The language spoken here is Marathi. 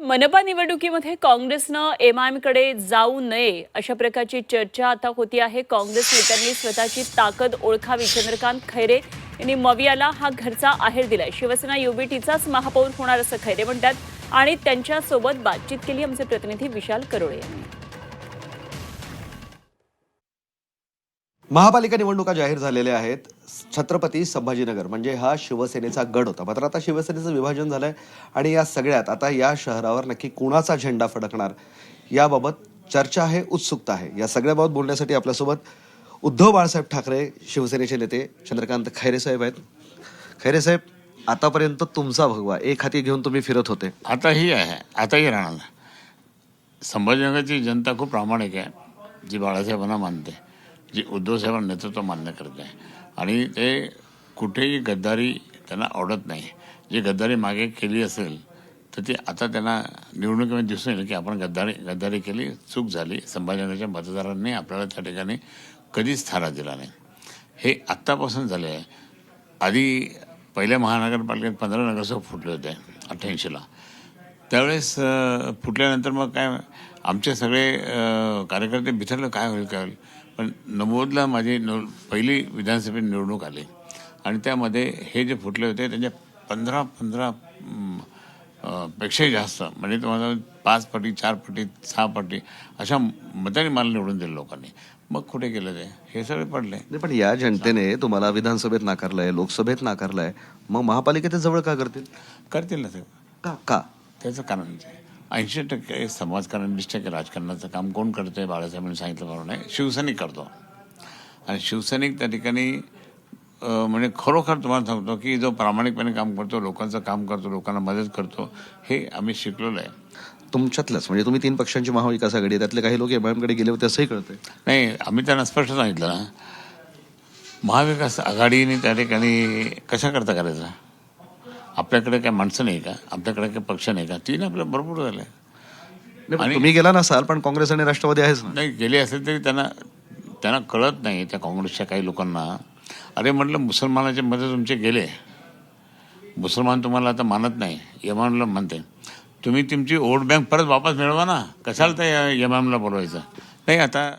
मनपा निवडणुकीमध्ये काँग्रेसनं एम आय एमकडे जाऊ नये अशा प्रकारची चर्चा आता होती आहे. काँग्रेस नेत्यांनी स्वतःची ताकद ओळखावी. चंद्रकांत खैरे यांनी मवियाला हा घरचा आहेर दिलाय. शिवसेना युबीटीचाच महापौर होणार असं खैरे म्हणतात आणि त्यांच्यासोबत बातचीत केली आमचे प्रतिनिधी विशाल करोळे यांनी. महापालिका निवडणुका जाहीर झालेल्या आहेत. छत्रपती संभाजीनगर म्हणजे हा शिवसेनेचा गड होता. मात्र आता शिवसेनेचं विभाजन झालं आहे आणि या सगळ्यात आता या शहरावर नक्की कुणाचा झेंडा फडकणार याबाबत चर्चा आहे उत्सुकता आहे. या सगळ्याबाबत बोलण्यासाठी आपल्यासोबत उद्धव बाळासाहेब ठाकरे शिवसेनेचे नेते चंद्रकांत खैरे साहेब आहेत. खैरे साहेब आतापर्यंत तुमचा भगवा एक हाती घेऊन तुम्ही फिरत होते. आताही आहे आताही राहणार. संभाजीनगरची जनता खूप प्रामाणिक आहे जी बाळासाहेबांना मानते. जी उद्धवसाहेबांना नेतृत्व मान्य करते आणि ते कुठेही गद्दारी त्यांना आवडत नाही. जी गद्दारी मागे केली असेल तर ती आता त्यांना निवडणुकीमध्ये दिसून येईल की आपण गद्दारी गद्दारी केली चूक झाली. संभाजीनगरच्या मतदारांनी आपल्याला त्या ठिकाणी कधीच थारा दिला नाही. हे आत्तापासून झाले आहे. आधी पहिल्या महानगरपालिकेत पंधरा नगरसेवक फुटले होते अठ्ठ्याऐंशीला. त्यावेळेस फुटल्यानंतर मग काय आमचे सगळे कार्यकर्ते बिथरलं काय होईल काय होईल? पण नव्वदला माझी निव पहिली विधानसभेत निवडणूक आली. आणि त्यामध्ये हे जे फुटले होते त्यांच्या पंधरा पंधरा पेक्षाही जास्त. म्हणजे तुम्हाला पाच पटी चार पटी सहा पटी अशा मताने मला निवडून दिलं लोकांनी. मग कुठे गेलं ते? हे सगळे पडले. नाही, पण या जनतेने तुम्हाला विधानसभेत नाकारलंय लोकसभेत नाकारलंय. मग महापालिकेत जवळ का करतील? करतील ना ते. का? का? त्याचं कारण ऐंशी टक्के समाजकारण वीस टक्के राजकारणाचं काम कोण करतंय बाळासाहेबांनी सांगितल्याप्रमाणे शिवसैनिक करतो. आणि शिवसैनिक त्या ठिकाणी म्हणजे खरोखर तुम्हाला सांगतो की जो प्रामाणिकपणे काम करतो लोकांचं काम करतो लोकांना मदत करतो हे आम्ही शिकलेलो आहे. तुमच्यातलंच म्हणजे तुम्ही तीन पक्षांची महाविकास आघाडी आहे, त्यातले काही लोक एमआयएमकडे गेले होते असंही कळतंय. नाही आम्ही त्यांना स्पष्ट सांगितलं ना. महाविकास आघाडीने त्या ठिकाणी कशा करता करायचं? आपल्याकडे काय माणसं नाही का? आपल्याकडे काय पक्ष नाही का? तीन आपल्या भरपूर झाले. नाही, पण तुम्ही गेला नसाल पण काँग्रेस आणि राष्ट्रवादी आहेच ना. नाही गेले असेल तरी त्यांना त्यांना कळत नाही त्या काँग्रेसच्या काही लोकांना. अरे म्हटलं मुसलमानाचे मतं तुमचे गेले. मुसलमान तुम्हाला आता मानत नाही. यमानला म्हणते तुम्ही तुमची वोट बँक परत वापस मिळवा ना. कशाला त्या यमानला बोलवायचं? नाही आता